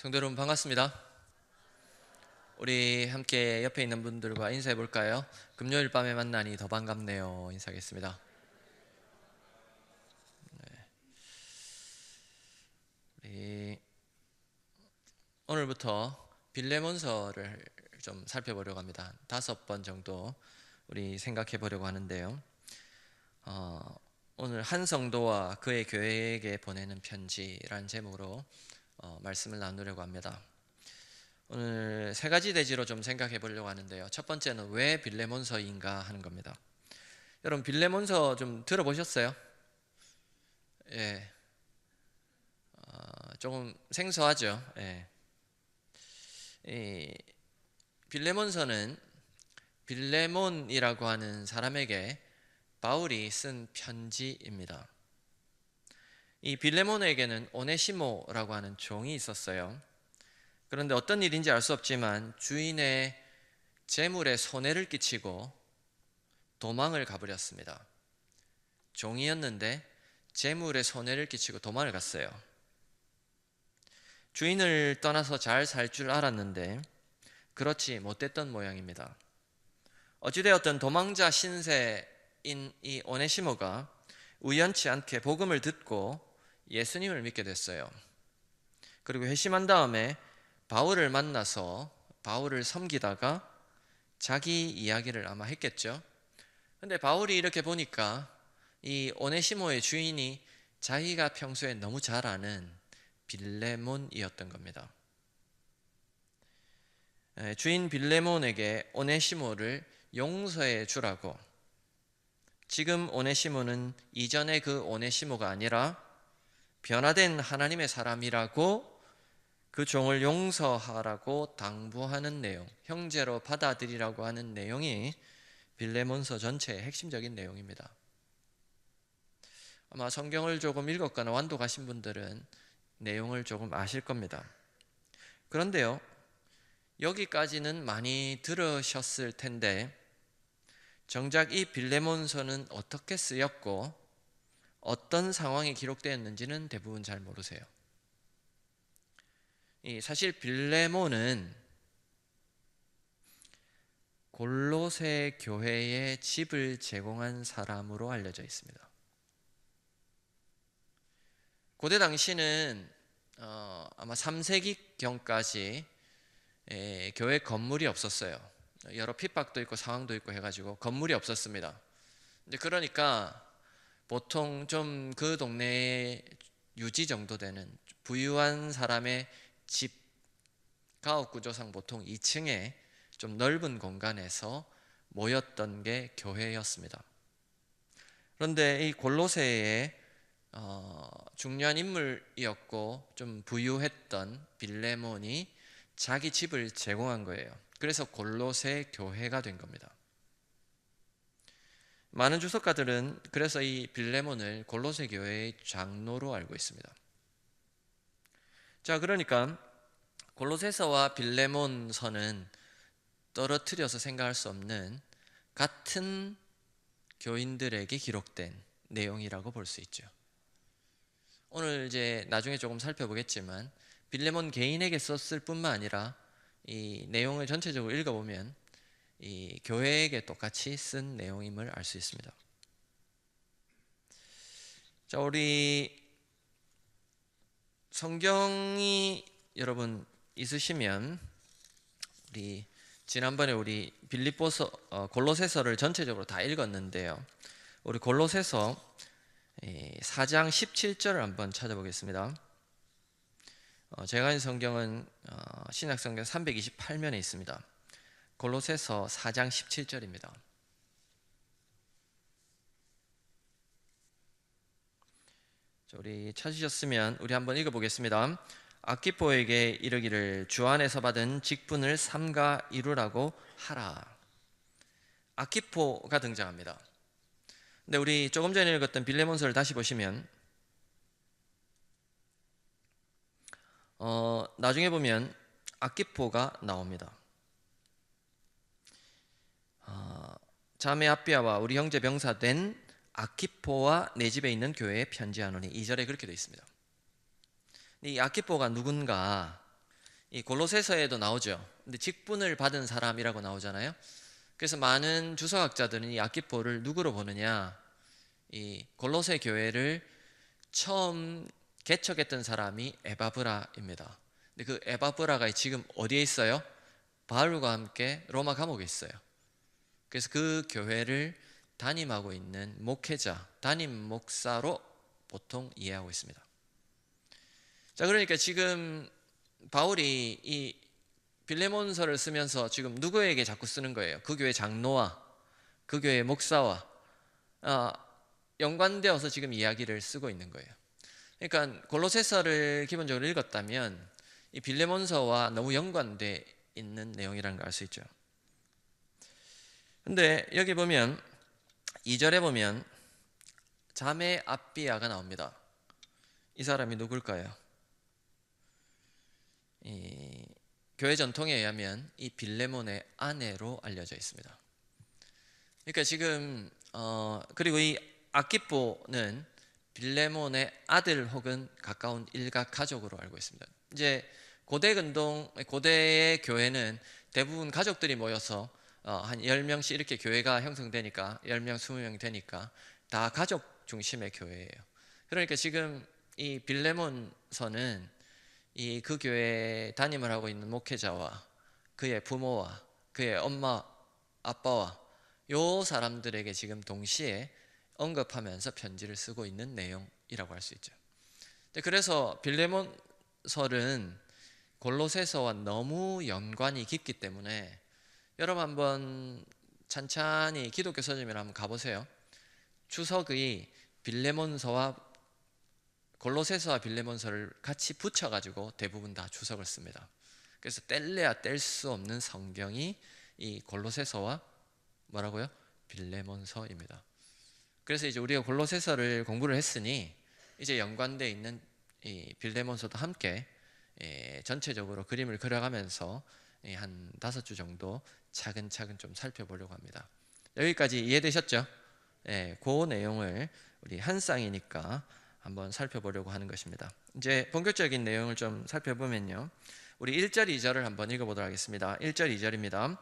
성도 여러분 반갑습니다. 우리 함께 옆에 있는 분들과 인사해 볼까요? 금요일 밤에 만나니 더 반갑네요. 인사하겠습니다. 네. 우리 오늘부터 빌레몬서를 좀 살펴보려고 합니다. 다섯 번 정도 우리 생각해 보려고 하는데요. 어, 오늘 한 성도와 그의 교회에게 보내는 편지라는 제목으로 어, 말씀을 나누려고 합니다. 오늘 세 가지 대지로 좀 생각해 보려고 하는데요. 첫 번째는 왜 빌레몬서인가 하는 겁니다. 여러분 빌레몬서 좀 들어보셨어요? 예, 어, 조금 생소하죠. 예. 이 빌레몬서는 빌레몬이라고 하는 사람에게 바울이 쓴 편지입니다. 이 빌레몬에게는 오네시모라고 하는 종이 있었어요. 그런데 어떤 일인지 알 수 없지만 주인의 재물에 손해를 끼치고 도망을 가버렸습니다. 종이었는데 재물에 손해를 끼치고 도망을 갔어요. 주인을 떠나서 잘 살 줄 알았는데 그렇지 못됐던 모양입니다. 어찌되었든 도망자 신세인 이 오네시모가 우연치 않게 복음을 듣고 예수님을 믿게 됐어요. 그리고 회심한 다음에 바울을 만나서 바울을 섬기다가 자기 이야기를 아마 했겠죠. 근데 바울이 이렇게 보니까 이 오네시모의 주인이 자기가 평소에 너무 잘 아는 빌레몬이었던 겁니다. 주인 빌레몬에게 오네시모를 용서해 주라고 지금 오네시모는 이전의 그 오네시모가 아니라 변화된 하나님의 사람이라고 그 종을 용서하라고 당부하는 내용, 형제로 받아들이라고 하는 내용이 빌레몬서 전체의 핵심적인 내용입니다. 아마 성경을 조금 읽었거나 완독하신 분들은 내용을 조금 아실 겁니다. 그런데요, 여기까지는 많이 들으셨을 텐데, 정작 이 빌레몬서는 어떻게 쓰였고, 어떤 상황이 기록되었는지는 대부분 잘 모르세요. 사실 빌레몬은 골로새 교회에 집을 제공한 사람으로 알려져 있습니다. 고대 당시는 어, 아마 3세기 경까지 에, 교회 건물이 없었어요. 여러 핍박도 있고 상황도 있고 해가지고 건물이 없었습니다. 이제 그러니까 보통 좀 그 동네에 유지 정도 되는 부유한 사람의 집 가옥 구조상 보통 2층에 좀 넓은 공간에서 모였던 게 교회였습니다. 그런데 이 골로새에 어, 중요한 인물이었고 좀 부유했던 빌레몬이 자기 집을 제공한 거예요. 그래서 골로새 교회가 된 겁니다. 많은 주석가들은 그래서 이 빌레몬을 골로새 교회의 장로로 알고 있습니다. 자, 그러니까 골로새서와 빌레몬서는 떨어뜨려서 생각할 수 없는 같은 교인들에게 기록된 내용이라고 볼 수 있죠. 오늘 이제 나중에 조금 살펴보겠지만 빌레몬 개인에게 썼을 뿐만 아니라 이 내용을 전체적으로 읽어보면 이 교회에게 똑같이 쓴 내용임을 알 수 있습니다. 자, 우리 성경이 여러분 있으시면 우리 지난번에 우리 빌립보서 어, 골로새서를 전체적으로 다 읽었는데요. 우리 골로새서 4장 17절을 한번 찾아보겠습니다. 어, 제가 한 성경은 어, 신약 성경 328면에 있습니다. 골로새서 4장 17절입니다. 우리 찾으셨으면 우리 한번 읽어보겠습니다. 아키포에게 이르기를 주 안에서 받은 직분을 삼가 이루라고 하라. 아키포가 등장합니다. 근데 우리 조금 전에 읽었던 빌레몬서를 다시 보시면 어, 나중에 보면 아키포가 나옵니다. 어, 자매 아비아와 우리 형제 병사 된 아키포와 내 집에 있는 교회에 편지하노니 2절에 그렇게 되어 있습니다. 이 아키포가 누군가 이 골로새서에도 나오죠. 근데 직분을 받은 사람이라고 나오잖아요. 그래서 많은 주석학자들은 이 아키포를 누구로 보느냐? 이 골로새 교회를 처음 개척했던 사람이 에바브라입니다. 근데 그 에바브라가 지금 어디에 있어요? 바울과 함께 로마 감옥에 있어요. 그래서 그 교회를 담임하고 있는 목회자, 담임 목사로 보통 이해하고 있습니다. 자, 그러니까 지금 바울이 이 빌레몬서를 쓰면서 지금 누구에게 자꾸 쓰는 거예요? 그 교회 장로와 그 교회 목사와 아, 연관되어서 지금 이야기를 쓰고 있는 거예요. 그러니까 골로새서를 기본적으로 읽었다면 이 빌레몬서와 너무 연관돼 있는 내용이라는 걸 알 수 있죠. 근데 여기 보면 2절에 보면 자매 아비아가 나옵니다. 이 사람이 누굴까요? 이 교회 전통에 의하면 이 빌레몬의 아내로 알려져 있습니다. 그러니까 지금 어 그리고 이 아키포는 빌레몬의 아들 혹은 가까운 일가 가족으로 알고 있습니다. 이제 고대 근동 고대의 교회는 대부분 가족들이 모여서 어, 한 10명씩 이렇게 교회가 형성되니까 10명, 20명 되니까 다 가족 중심의 교회예요. 그러니까 지금 이 빌레몬서는 이 그 교회 담임을 하고 있는 목회자와 그의 부모와 그의 엄마, 아빠와 요 사람들에게 지금 동시에 언급하면서 편지를 쓰고 있는 내용이라고 할 수 있죠. 그래서 빌레몬설은 골로새서와 너무 연관이 깊기 때문에 여러분 한번 찬찬히 기독교 서점에 한번 가보세요. 추석의 빌레몬서와 골로새서와 빌레몬서를 같이 붙여가지고 대부분 다 주석을 씁니다. 그래서 뗄래야 뗄 수 없는 성경이 이 골로새서와 뭐라고요? 빌레몬서입니다. 그래서 이제 우리가 골로새서를 공부를 했으니 이제 연관돼 있는 이 빌레몬서도 함께 예, 전체적으로 그림을 그려가면서 예, 한 다섯 주 정도 차근차근 좀 살펴보려고 합니다. 여기까지 이해되셨죠? 예, 그 내용을 우리 한 쌍이니까 한번 살펴보려고 하는 것입니다. 이제 본격적인 내용을 좀 살펴보면요. 우리 1절, 2절을 한번 읽어보도록 하겠습니다. 1절, 2절입니다.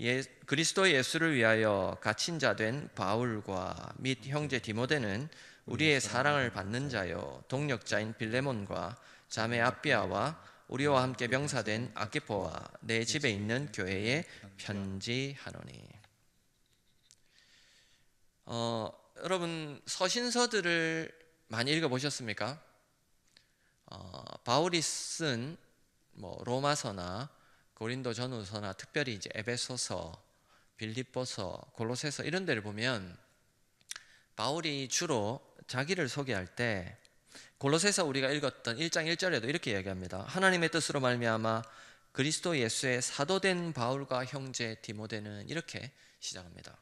예, 그리스도 예수를 위하여 갇힌 자 된 바울과 및 형제 디모데는 우리의 사랑을 받는 자요 동력자인 빌레몬과 자매 아비아와 우리와 함께 병사된 아키포와 내 집에 있는 교회에 편지하노니. 어, 여러분 서신서들을 많이 읽어 보셨습니까? 어, 바울이 쓴 뭐 로마서나 고린도 전후서나 특별히 이제 에베소서, 빌립보서, 골로새서 이런 데를 보면 바울이 주로 자기를 소개할 때 골로새서 우리가 읽었던 1장 1절에도 이렇게 이야기합니다. 하나님의 뜻으로 말미암아 그리스도 예수의 사도된 바울과 형제 디모데는 이렇게 시작합니다.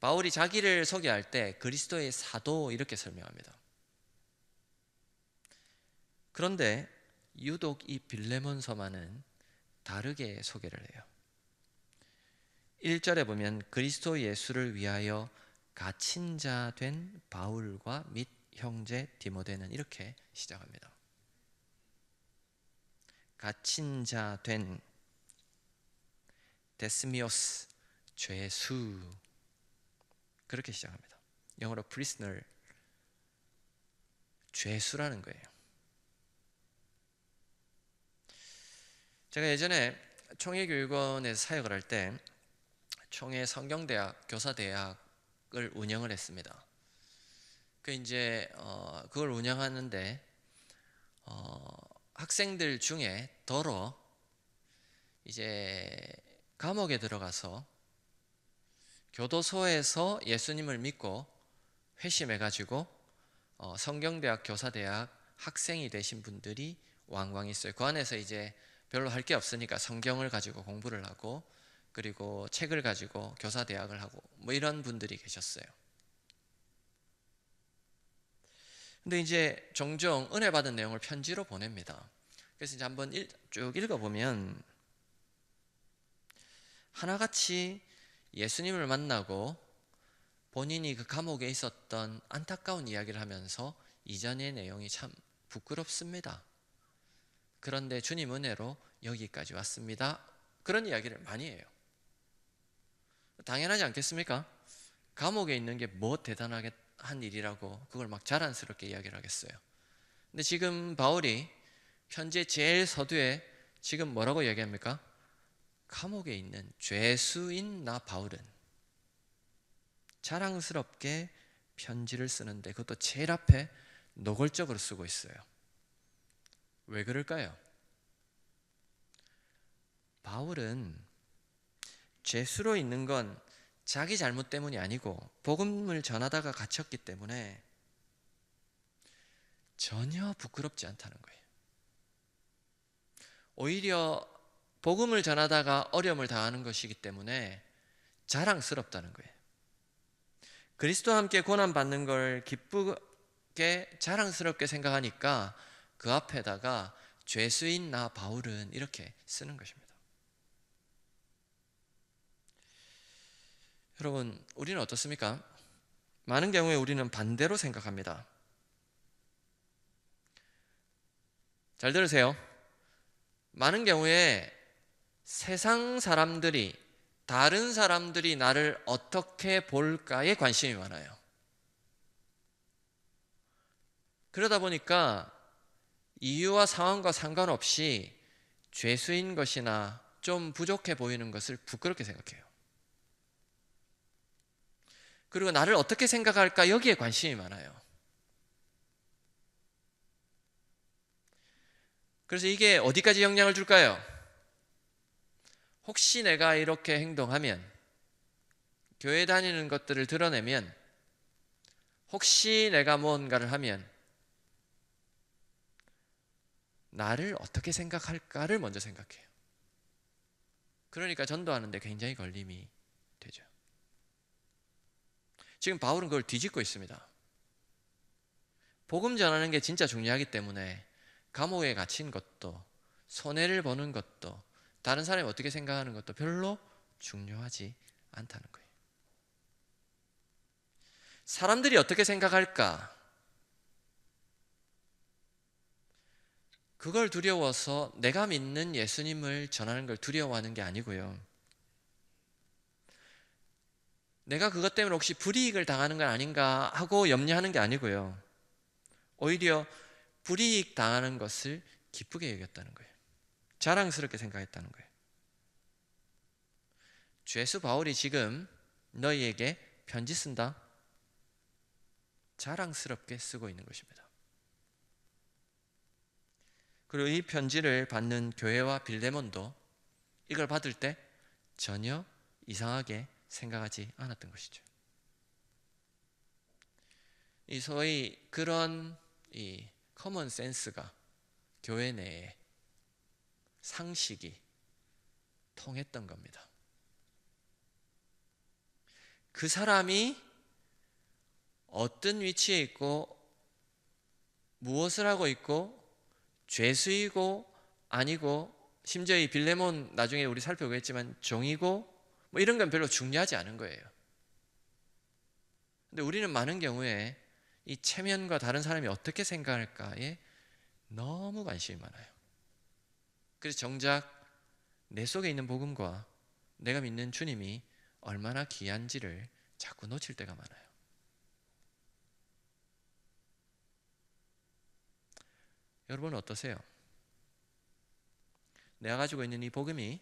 바울이 자기를 소개할 때 그리스도의 사도 이렇게 설명합니다. 그런데 유독 이 빌레몬서만은 다르게 소개를 해요. 1절에 보면 그리스도 예수를 위하여 갇힌 자 된 바울과 및 형제 디모데는 이렇게 시작합니다. 갇힌 자 된 데스미오스 죄수 그렇게 시작합니다. 영어로 prisoner 죄수라는 거예요. 제가 예전에 총회교육원에서 사역을 할 때 총회 성경대학 교사대학을 운영을 했습니다. 그 이제 어 그걸 운영하는데 어 학생들 중에 더러 이제 감옥에 들어가서 교도소에서 예수님을 믿고 회심해 가지고 어 성경대학 교사대학 학생이 되신 분들이 왕왕 있어요. 그 안에서 이제 별로 할 게 없으니까 성경을 가지고 공부를 하고 그리고 책을 가지고 교사 대학을 하고 뭐 이런 분들이 계셨어요. 근데 이제 종종 은혜 받은 내용을 편지로 보냅니다. 그래서 이제 한번 일, 쭉 읽어보면 하나같이 예수님을 만나고 본인이 그 감옥에 있었던 안타까운 이야기를 하면서 이전의 내용이 참 부끄럽습니다. 그런데 주님 은혜로 여기까지 왔습니다. 그런 이야기를 많이 해요. 당연하지 않겠습니까? 감옥에 있는 게 뭐 대단하게 한 일이라고 그걸 막 자랑스럽게 이야기를 하겠어요. 근데 지금 바울이 현재 제일 서두에 지금 뭐라고 이야기합니까? 감옥에 있는 죄수인 나 바울은 자랑스럽게 편지를 쓰는데 그것도 제일 앞에 노골적으로 쓰고 있어요. 왜 그럴까요? 바울은 죄수로 있는 건 자기 잘못 때문이 아니고 복음을 전하다가 갇혔기 때문에 전혀 부끄럽지 않다는 거예요. 오히려 복음을 전하다가 어려움을 당하는 것이기 때문에 자랑스럽다는 거예요. 그리스도와 함께 고난 받는 걸 기쁘게 자랑스럽게 생각하니까 그 앞에다가 죄수인 나 바울은 이렇게 쓰는 것입니다. 여러분, 우리는 어떻습니까? 많은 경우에 우리는 반대로 생각합니다. 잘 들으세요. 많은 경우에 세상 사람들이 다른 사람들이 나를 어떻게 볼까에 관심이 많아요. 그러다 보니까 이유와 상황과 상관없이 죄수인 것이나 좀 부족해 보이는 것을 부끄럽게 생각해요. 그리고 나를 어떻게 생각할까 여기에 관심이 많아요. 그래서 이게 어디까지 영향을 줄까요? 혹시 내가 이렇게 행동하면 교회 다니는 것들을 드러내면 혹시 내가 무언가를 하면 나를 어떻게 생각할까를 먼저 생각해요. 그러니까 전도하는데 굉장히 걸림이. 지금 바울은 그걸 뒤집고 있습니다. 복음 전하는 게 진짜 중요하기 때문에 감옥에 갇힌 것도 손해를 보는 것도 다른 사람이 어떻게 생각하는 것도 별로 중요하지 않다는 거예요. 사람들이 어떻게 생각할까? 그걸 두려워서 내가 믿는 예수님을 전하는 걸 두려워하는 게 아니고요. 내가 그것 때문에 혹시 불이익을 당하는 건 아닌가 하고 염려하는 게 아니고요. 오히려 불이익 당하는 것을 기쁘게 여겼다는 거예요. 자랑스럽게 생각했다는 거예요. 죄수 바울이 지금 너희에게 편지 쓴다. 자랑스럽게 쓰고 있는 것입니다. 그리고 이 편지를 받는 교회와 빌레몬도 이걸 받을 때 전혀 이상하게 생각하지 않았던 것이죠. 이 소위 그런 이 커먼 센스가 교회 내에 상식이 통했던 겁니다. 그 사람이 어떤 위치에 있고 무엇을 하고 있고 죄수이고 아니고 심지어 이 빌레몬 나중에 우리 살펴보겠지만 종이고 뭐 이런 건 별로 중요하지 않은 거예요. 근데 우리는 많은 경우에 이 체면과 다른 사람이 어떻게 생각할까에 너무 관심이 많아요. 그래서 정작 내 속에 있는 복음과 내가 믿는 주님이 얼마나 귀한지를 자꾸 놓칠 때가 많아요. 여러분 어떠세요? 내가 가지고 있는 이 복음이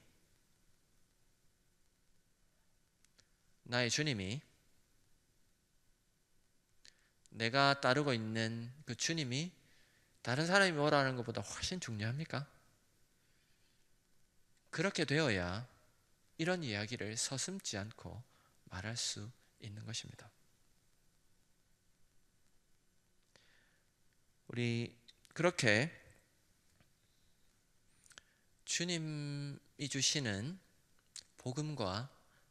나의 주님이 내가 따르고 있는 그 주님이 다른 사람이 뭐라는 것보다 훨씬 중요합니까? 그렇게 되어야 이런 이야기를 서슴지 않고 말할 수 있는 것입니다. 우리 그렇게 주님이 주시는 복음과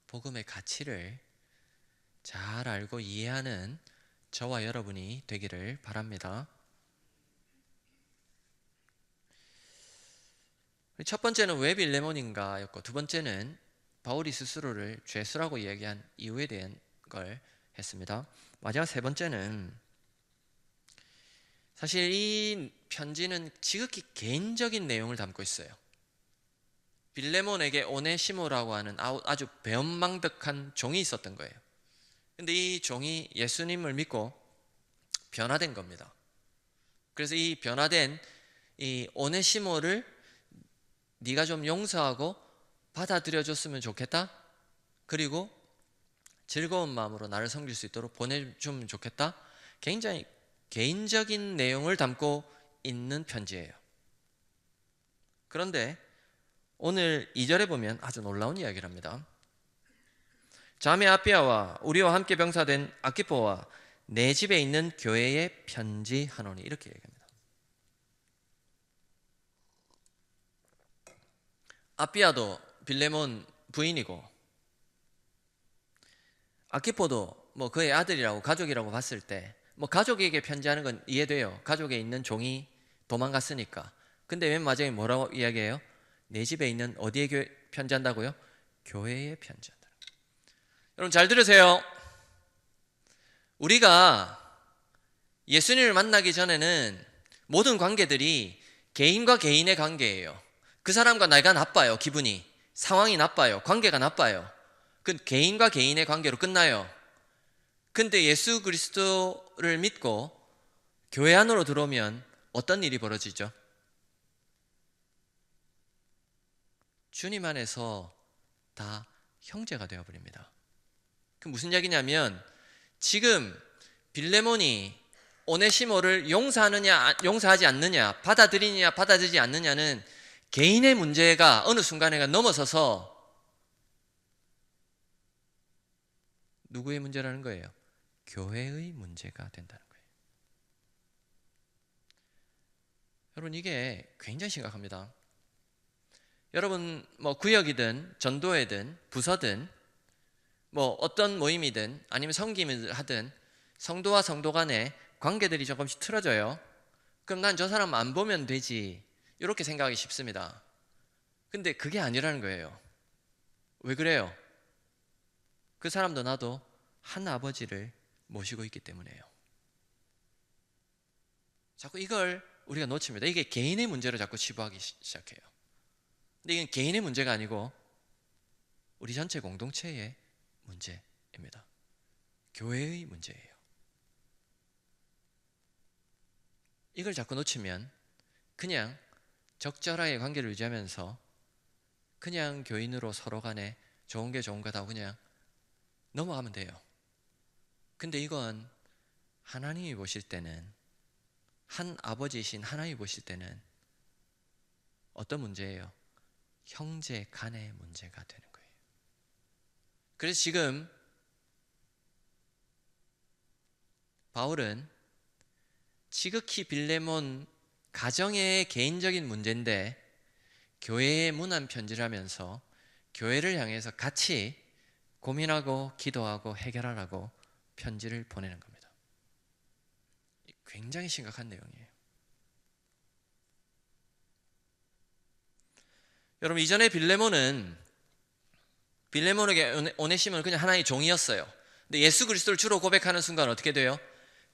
복음의 가치를 잘 알고 이해하는 저와 여러분이 되기를 바랍니다. 첫 번째는 왜 빌레몬인가였고 두 번째는 바울이 스스로를 죄수라고 이야기한 이유에 대한 걸 했습니다. 마지막 세 번째는 사실 이 편지는 지극히 개인적인 내용을 담고 있어요. 빌레몬에게 오네시모라고 하는 아주 배은망덕한 종이 있었던 거예요. 근데 이 종이 예수님을 믿고 변화된 겁니다. 그래서 이 변화된 이 오네시모를 네가 좀 용서하고 받아들여 줬으면 좋겠다. 그리고 즐거운 마음으로 나를 섬길 수 있도록 보내주면 좋겠다. 굉장히 개인적인 내용을 담고 있는 편지예요. 그런데 오늘 2절에 보면 아주 놀라운 이야기를 합니다. 자매 아피아와 우리와 함께 병사된 아키포와 내 집에 있는 교회에 편지하노니 이렇게 얘기합니다. 아피아도 빌레몬 부인이고 아키포도 뭐 그의 아들이라고 가족이라고 봤을 때 뭐 가족에게 편지하는 건 이해돼요. 가족에 있는 종이 도망갔으니까. 근데 맨 마지막에 뭐라고 이야기해요? 내 집에 있는 어디에 교- 편지한다고요? 교회에 편지한다. 여러분 잘 들으세요. 우리가 예수님을 만나기 전에는 모든 관계들이 개인과 개인의 관계예요. 그 사람과 내가 나빠요. 기분이 상황이 나빠요. 관계가 나빠요. 그 개인과 개인의 관계로 끝나요. 근데 예수 그리스도를 믿고 교회 안으로 들어오면 어떤 일이 벌어지죠? 주님 안에서 다 형제가 되어 버립니다. 그 무슨 얘기냐면 지금 빌레몬이 오네시모를 용서하느냐 용서하지 않느냐 받아들이느냐 받아들이지 않느냐는 개인의 문제가 어느 순간에가 넘어서서 누구의 문제라는 거예요? 교회의 문제가 된다는 거예요. 여러분 이게 굉장히 심각합니다. 여러분 뭐 구역이든 전도회든 부서든 뭐 어떤 모임이든 아니면 성김을 하든 성도와 성도 간에 관계들이 조금씩 틀어져요. 그럼 난 저 사람 안 보면 되지. 이렇게 생각하기 쉽습니다. 근데 그게 아니라는 거예요. 왜 그래요? 그 사람도 나도 한 아버지를 모시고 있기 때문에요. 자꾸 이걸 우리가 놓칩니다. 이게 개인의 문제로 자꾸 치부하기 시- 시작해요. 근데 이건 개인의 문제가 아니고 우리 전체 공동체의 문제입니다. 교회의 문제예요. 이걸 자꾸 놓치면 그냥 적절하게 관계를 유지하면서 그냥 교인으로 서로 간에 좋은 게 좋은 거다 그냥 넘어가면 돼요. 근데 이건 하나님이 보실 때는 한 아버지이신 하나님이 보실 때는 어떤 문제예요? 형제 간의 문제가 되는 거예요. 그래서 지금 바울은 지극히 빌레몬 가정의 개인적인 문제인데 교회에 문안 편지를 하면서 교회를 향해서 같이 고민하고 기도하고 해결하라고 편지를 보내는 겁니다. 굉장히 심각한 내용이에요. 여러분 이전에 빌레몬은 빌레몬에게 오네- 오네시몬은 그냥 하나의 종이었어요. 근데 예수 그리스도를 주로 고백하는 순간 어떻게 돼요?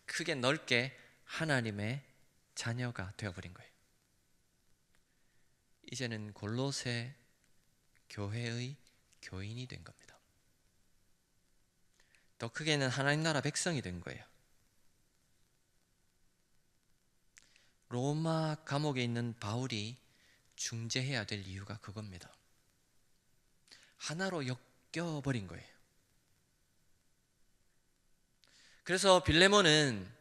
크게 넓게 하나님의 자녀가 되어버린 거예요. 이제는 골로새 교회의 교인이 된 겁니다. 더 크게는 하나님 나라 백성이 된 거예요. 로마 감옥에 있는 바울이 중재해야 될 이유가 그겁니다. 하나로 엮여버린 거예요. 그래서 빌레몬은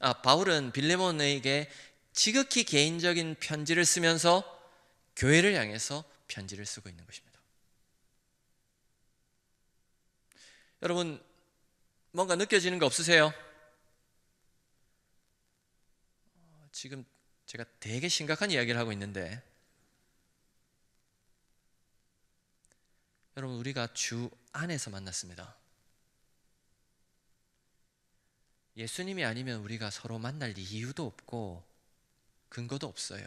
아 바울은 빌레몬에게 지극히 개인적인 편지를 쓰면서 교회를 향해서 편지를 쓰고 있는 것입니다. 여러분 뭔가 느껴지는 거 없으세요? 어, 지금 제가 되게 심각한 이야기를 하고 있는데 여러분 우리가 주 안에서 만났습니다. 예수님이 아니면 우리가 서로 만날 이유도 없고 근거도 없어요.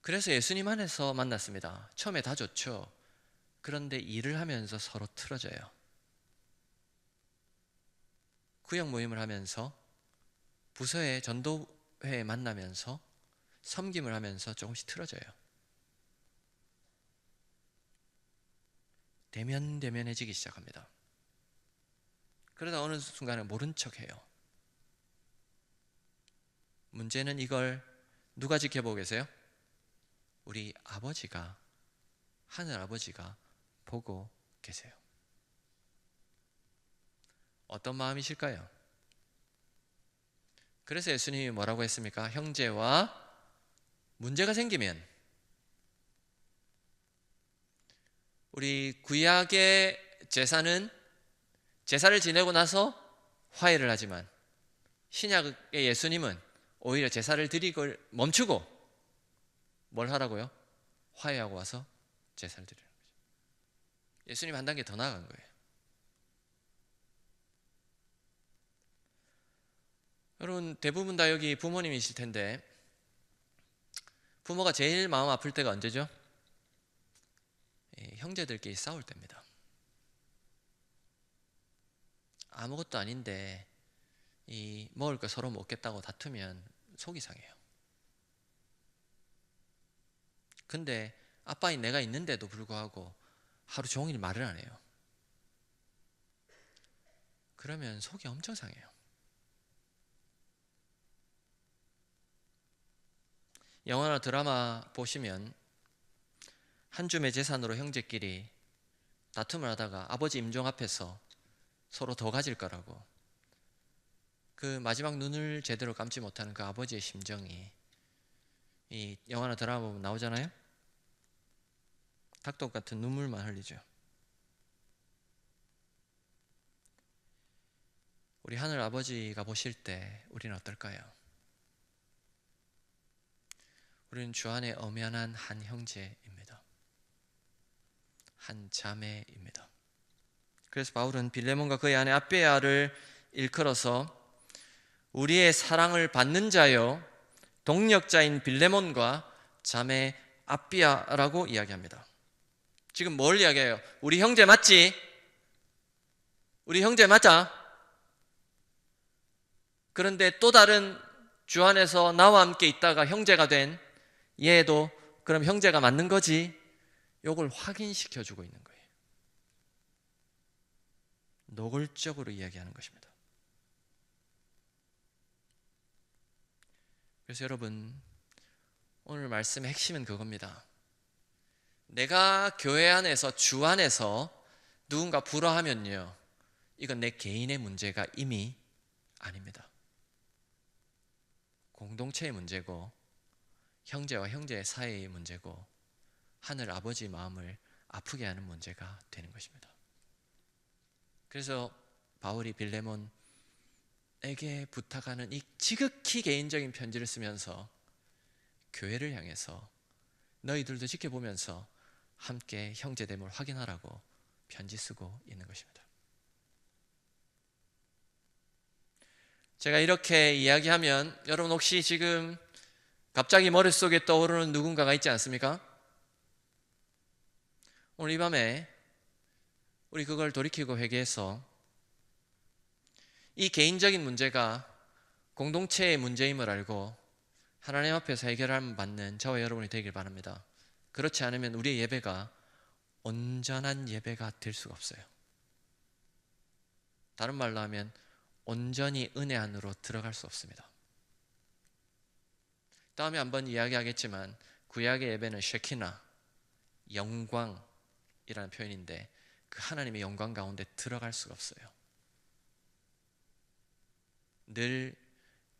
그래서 예수님 안에서 만났습니다. 처음에 다 좋죠. 그런데 일을 하면서 서로 틀어져요. 구역 모임을 하면서 부서의 전도회에 만나면서 섬김을 하면서 조금씩 틀어져요. 대면 대면해지기 시작합니다. 그러다 어느 순간에 모른 척 해요. 문제는 이걸 누가 지켜보고 계세요? 우리 아버지가 하늘 아버지가 보고 계세요. 어떤 마음이실까요? 그래서 예수님이 뭐라고 했습니까? 형제와 문제가 생기면 우리 구약의 제사는 제사를 지내고 나서 화해를 하지만 신약의 예수님은 오히려 제사를 드리고 멈추고 뭘 하라고요? 화해하고 와서 제사를 드리는 거죠. 예수님 한 단계 더 나아간 거예요. 여러분 대부분 다 여기 부모님이실 텐데 부모가 제일 마음 아플 때가 언제죠? 예, 형제들끼리 싸울 때입니다. 아무것도 아닌데 이 먹을 거 서로 먹겠다고 다투면 속이 상해요. 근데 아빠인 내가 있는데도 불구하고 하루 종일 말을 안 해요. 그러면 속이 엄청 상해요. 영화나 드라마 보시면 한 줌의 재산으로 형제끼리 다툼을 하다가 아버지 임종 앞에서 서로 더 가질 거라고 그 마지막 눈을 제대로 감지 못하는 그 아버지의 심정이 이 영화나 드라마 보면 나오잖아요. 닭독 같은 눈물만 흘리죠. 우리 하늘 아버지가 보실 때 우리는 어떨까요? 우리는 주 안에 엄연한 한 형제입니다. 한 자매입니다. 그래서 바울은 빌레몬과 그의 아내 아베아를 일컬어서 우리의 사랑을 받는 자요 동력자인 빌레몬과 자매 아비아라고 이야기합니다. 지금 뭘 이야기해요? 우리 형제 맞지? 우리 형제 맞아? 그런데 또 다른 주 안에서 나와 함께 있다가 형제가 된 얘도 그럼 형제가 맞는 거지? 요걸 확인시켜 주고 있는 거예요. 노골적으로 이야기하는 것입니다. 그래서 여러분 오늘 말씀의 핵심은 그겁니다. 내가 교회 안에서 주 안에서 누군가 불화하면요. 이건 내 개인의 문제가 이미 아닙니다. 공동체의 문제고 형제와 형제 사이의 문제고 하늘 아버지 마음을 아프게 하는 문제가 되는 것입니다. 그래서 바울이 빌레몬에게 부탁하는 이 지극히 개인적인 편지를 쓰면서 교회를 향해서 너희들도 지켜보면서 함께 형제됨을 확인하라고 편지 쓰고 있는 것입니다. 제가 이렇게 이야기하면 여러분 혹시 지금 갑자기 머릿속에 떠오르는 누군가가 있지 않습니까? 오늘 이 밤에 우리 그걸 돌이키고 회개해서 이 개인적인 문제가 공동체의 문제임을 알고 하나님 앞에서 해결함 받는 저와 여러분이 되길 바랍니다. 그렇지 않으면 우리의 예배가 온전한 예배가 될 수가 없어요. 다른 말로 하면 온전히 은혜 안으로 들어갈 수 없습니다. 다음에 한번 이야기하겠지만 구약의 예배는 쉐키나 영광 이라는 표현인데 그 하나님의 영광 가운데 들어갈 수가 없어요. 늘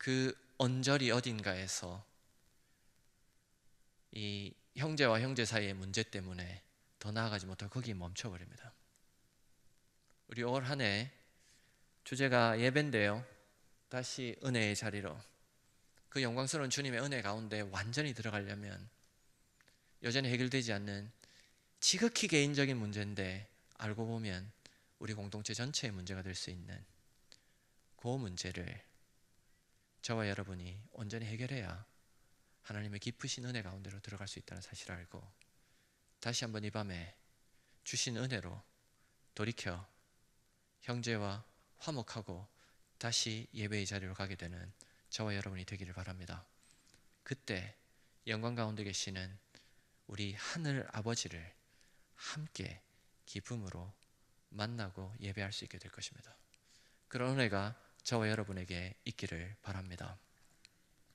그 언저리 어딘가에서 이 형제와 형제 사이의 문제 때문에 더 나아가지 못하고 거기 멈춰버립니다. 우리 올 한 해 주제가 예배인데요. 다시 은혜의 자리로 그 영광스러운 주님의 은혜 가운데 완전히 들어가려면 여전히 해결되지 않는 지극히 개인적인 문제인데 알고 보면 우리 공동체 전체의 문제가 될 수 있는 그 문제를 저와 여러분이 온전히 해결해야 하나님의 깊으신 은혜 가운데로 들어갈 수 있다는 사실을 알고 다시 한번 이 밤에 주신 은혜로 돌이켜 형제와 화목하고 다시 예배의 자리로 가게 되는 저와 여러분이 되기를 바랍니다. 그때 영광 가운데 계시는 우리 하늘 아버지를 함께 기쁨으로 만나고 예배할 수 있게 될 것입니다. 그런 은혜가 저와 여러분에게 있기를 바랍니다.